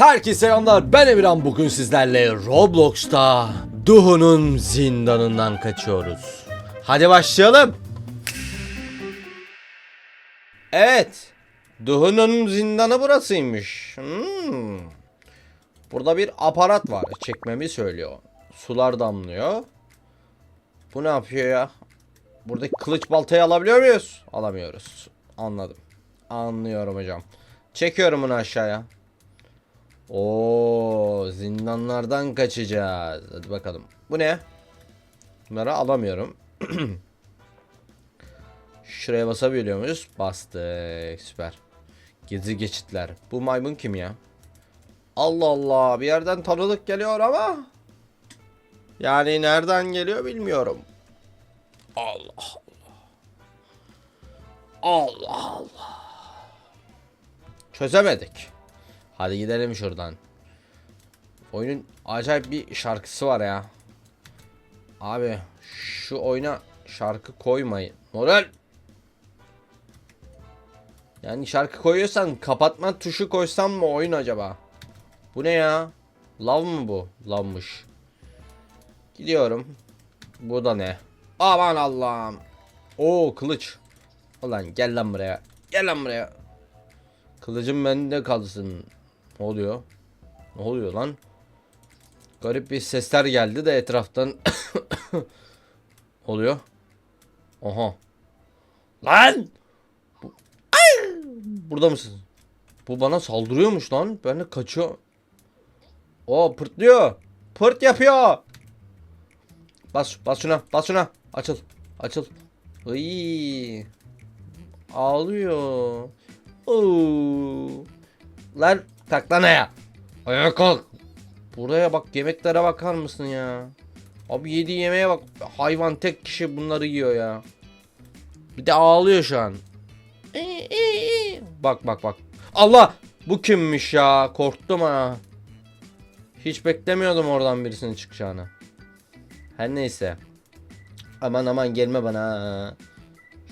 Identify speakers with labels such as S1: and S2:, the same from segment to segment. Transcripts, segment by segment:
S1: Herkese selamlar ben Emirhan bugün sizlerle Roblox'ta Duhu'nun zindanından kaçıyoruz. Hadi başlayalım. Evet. Duhu'nun zindanı burasıymış. Hmm. Burada bir aparat var. Çekmemi söylüyor. Sular damlıyor. Bu ne yapıyor ya? Buradaki kılıç baltayı alabiliyor muyuz? Alamıyoruz. Anladım. Anlıyorum hocam. Çekiyorum bunu aşağıya. Oo, zindanlardan kaçacağız. Hadi bakalım. Bu ne? Bunları alamıyorum. Şuraya basabiliyor muyuz? Bastık. Süper. Gizli geçitler. Bu maymun kim ya? Allah Allah. Bir yerden tanıdık geliyor ama. Yani nereden geliyor bilmiyorum. Allah Allah. Allah Allah. Çözemedik. Hadi gidelim şuradan. Oyunun acayip bir şarkısı var ya. Abi şu oyuna şarkı koymayın. Moral. Yani şarkı koyuyorsan kapatma tuşu koysam mı oyun acaba? Bu ne ya? Lav mı bu? Lavmış. Gidiyorum. Bu da ne? Aman Allah'ım. Oo kılıç. Ulan gel lan buraya. Gel lan buraya. Kılıcım bende kalsın. Ne oluyor? Ne oluyor lan? Garip bir sesler geldi de etraftan. oluyor. Oha. Lan! Bu... Ay! Burada mısın? Bu bana saldırıyormuş lan. Ben de kaçıyor. O pırtlıyor. Pırt yapıyor. Bas bas şuna. Bas şuna. Açıl. Açıl. Iy. Ağlıyor. Oo. Lan lan ayağa. Kalk. Buraya bak yemeklere bakar mısın ya? Abi yediği yemeğe bak. Hayvan tek kişi bunları yiyor ya. Bir de ağlıyor şu an. Bak bak bak. Allah! Bu kimmiş ya? Korktum ha. Hiç beklemiyordum oradan birisinin çıkacağını. Her neyse. Aman aman gelme bana.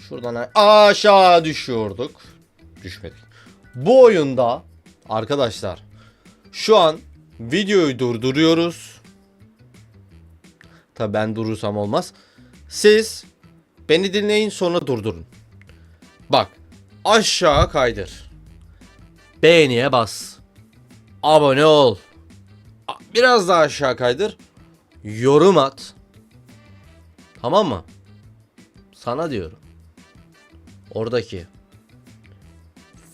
S1: Şuradan aşağı düşüyorduk. Düşmedik. Bu oyunda arkadaşlar şu an videoyu durduruyoruz. Tabi ben durursam olmaz. Siz beni dinleyin sonra durdurun. Bak aşağı kaydır. Beğeniye bas. Abone ol. Biraz daha aşağı kaydır. Yorum at. Tamam mı? Sana diyorum. Oradaki.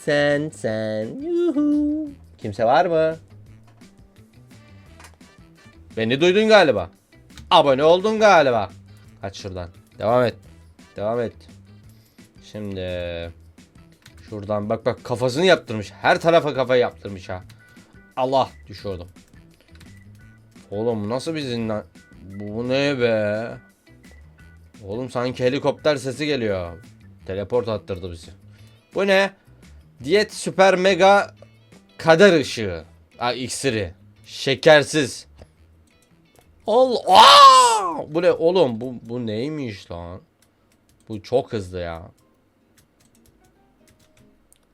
S1: Sen sen. Yuhu. Kimse var mı? Beni duydun galiba. Abone oldun galiba. Kaç şuradan. Devam et. Devam et. Şimdi şuradan bak bak kafasını yaptırmış. Her tarafa kafa yaptırmış ha. Allah düşüyordum. Oğlum nasıl bir zindan? Bu ne be? Oğlum sanki helikopter sesi geliyor. Teleport attırdı bizi. Bu ne? Diyet süper mega kader ışığı. Aa, iksiri. Şekersiz. Ol! Bu ne oğlum? Bu bu neymiş lan? Bu çok hızlı ya.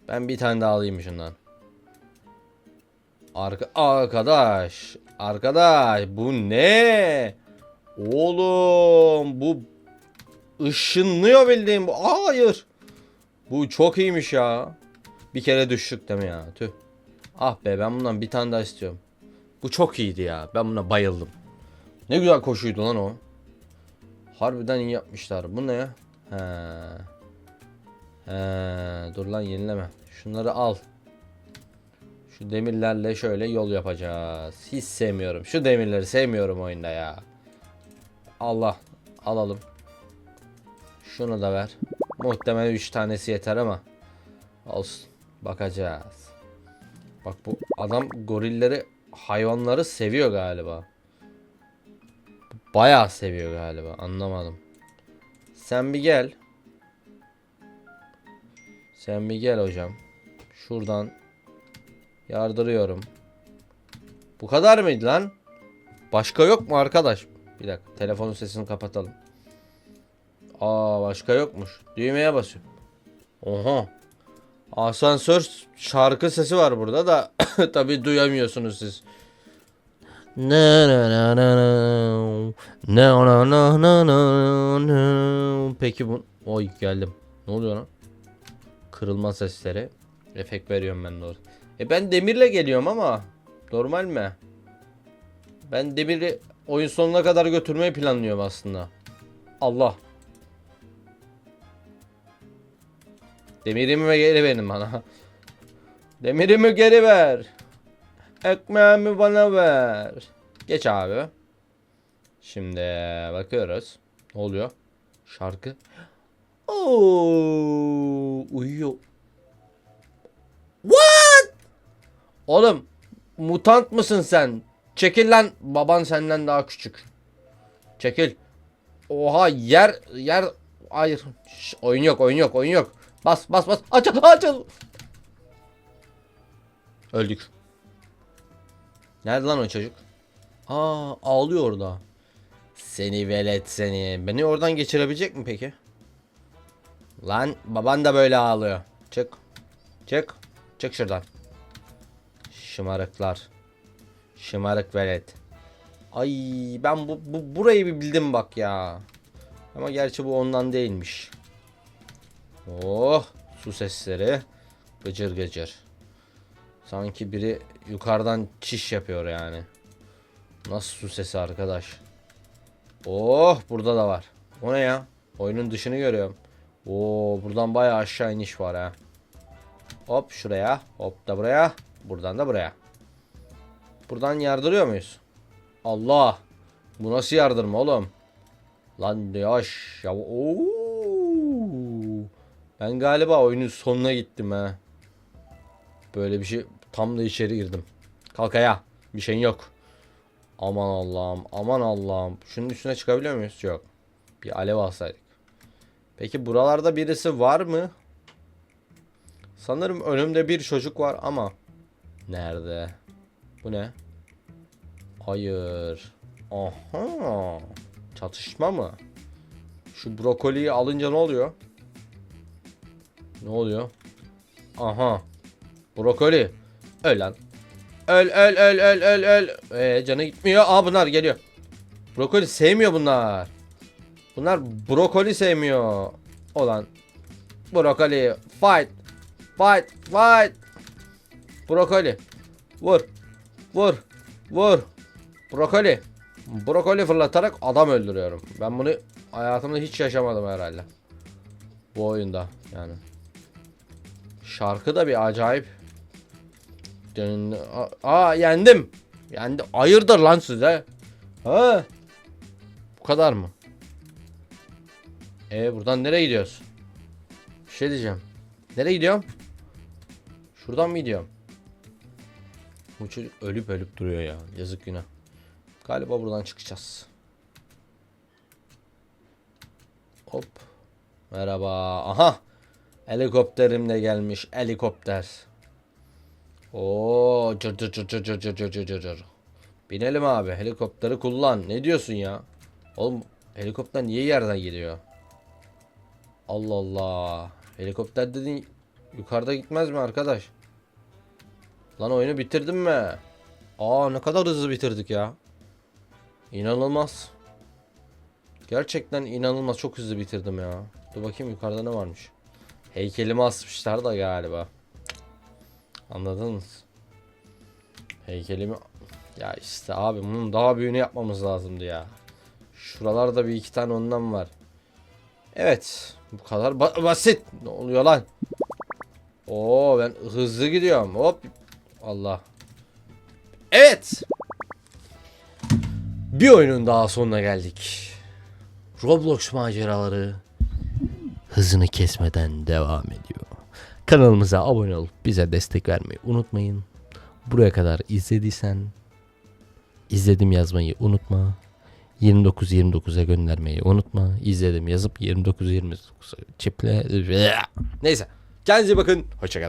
S1: Ben bir tane daha alayım şundan. Arka arkadaş, arkadaş bu ne? Oğlum bu ışınlıyor bildiğim bu. Hayır. Bu çok iyiymiş ya. Bir kere düştük değil mi ya? Tüh. Ah be ben bundan bir tane daha istiyorum. Bu çok iyiydi ya. Ben buna bayıldım. Ne güzel koşuydu lan o. Harbiden iyi yapmışlar. Bu ne? He. He. Dur lan yenileme. Şunları al. Şu demirlerle şöyle yol yapacağız. Hiç sevmiyorum. Şu demirleri sevmiyorum oyunda ya. Allah. Alalım. Şunu da ver. Muhtemelen 3 tanesi yeter ama. Olsun. Bakacağız. Bak bu adam gorilleri hayvanları seviyor galiba. Bayağı seviyor galiba. Anlamadım. Sen bir gel. Sen bir gel hocam. Şuradan yardırıyorum. Bu kadar mıydı lan? Başka yok mu arkadaş? Bir dakika. Telefonun sesini kapatalım. Aa başka yokmuş. Düğmeye basıyorum. Oha. Asansör şarkı sesi var burada da tabi duyamıyorsunuz siz. Na na na na na. Na na na na na. Peki bu oy geldim. Ne oluyor lan? Kırılma sesleri. Efekt veriyorum ben orada. E ben demirle geliyorum ama normal mi? Ben demiri oyun sonuna kadar götürmeyi planlıyorum aslında. Allah. Demirimi geri verin bana. Demirimi geri ver. Ekmeğimi bana ver. Geç abi. Şimdi bakıyoruz. Ne oluyor? Şarkı. Oo, uyuyor. What? Oğlum mutant mısın sen? Çekil lan. Baban senden daha küçük. Çekil. Oha yer yer hayır. Şş, oyun yok oyun yok oyun yok. Bas bas bas. Açıl açıl. Öldük. Nerede lan o çocuk? Aa ağlıyor orada. Seni velet seni. Beni oradan geçirebilecek mi peki? Lan baban da böyle ağlıyor. Çık. Çık. Çık şuradan. Şımarıklar. Şımarık velet. Ay ben bu, bu burayı bir bildim bak ya. Ama gerçi bu ondan değilmiş. Oh su sesleri. Gıcır gıcır. Sanki biri yukarıdan çiş yapıyor yani. Nasıl su sesi arkadaş? Oh burada da var. O ne ya? Oyunun dışını görüyorum. Oo buradan bayağı aşağı iniş var ha. Hop şuraya. Hop da buraya. Buradan da buraya. Buradan yardırıyor muyuz? Allah. Bu nasıl yardırma oğlum? Lan yavaş. Ya Oo. Ben galiba oyunun sonuna gittim ha. Böyle bir şey tam da içeri girdim. Kalk ayağa. Bir şeyin yok. Aman Allah'ım. Aman Allah'ım. Şunun üstüne çıkabiliyor muyuz? Yok. Bir alev alsaydık. Peki buralarda birisi var mı? Sanırım önümde bir çocuk var ama nerede? Bu ne? Hayır. Aha. Çatışma mı? Şu brokoliyi alınca ne oluyor? Ne oluyor? Aha. Brokoli. Öl lan. Öl öl öl öl öl öl. Ee, canı gitmiyor. Aa bunlar geliyor. Brokoli sevmiyor bunlar. Bunlar brokoli sevmiyor. Olan. Brokoli. Fight. Fight. Fight. Brokoli. Vur. Vur. Vur. Brokoli. Brokoli fırlatarak adam öldürüyorum. Ben bunu hayatımda hiç yaşamadım herhalde. Bu oyunda yani. Şarkı da bir acayip. Aa, yendim. Yendim. Hayırdır lan size? Ha? Bu kadar mı? E buradan nereye gidiyoruz? Bir şey diyeceğim. Nereye gidiyorum? Şuradan mı gidiyorum? Bu çocuk ölüp ölüp duruyor ya. Yazık günah. Galiba buradan çıkacağız. Hop. Merhaba. Aha. Helikopterim de gelmiş. Helikopter. Oo, cır cır cır cır cır cır cır cır. Binelim abi. Helikopteri kullan. Ne diyorsun ya? Oğlum helikopter niye yerden geliyor? Allah Allah. Helikopter dediğin yukarıda gitmez mi arkadaş? Lan oyunu bitirdim mi? Aa ne kadar hızlı bitirdik ya. İnanılmaz. Gerçekten inanılmaz çok hızlı bitirdim ya. Dur bakayım yukarıda ne varmış. Heykelimi asmışlar da galiba. Anladınız? Heykelimi... Ya işte abi bunun daha büyüğünü yapmamız lazımdı ya. Şuralarda bir iki tane ondan var. Evet. Bu kadar ba- basit. Ne oluyor lan? Oo ben hızlı gidiyorum. Hop. Allah. Evet. Bir oyunun daha sonuna geldik. Roblox maceraları hızını kesmeden devam ediyor. Kanalımıza abone olup bize destek vermeyi unutmayın. Buraya kadar izlediysen izledim yazmayı unutma. 29-29'a göndermeyi unutma. İzledim yazıp 29-29'a çiple. Neyse. Kendinize bakın. Hoşçakalın.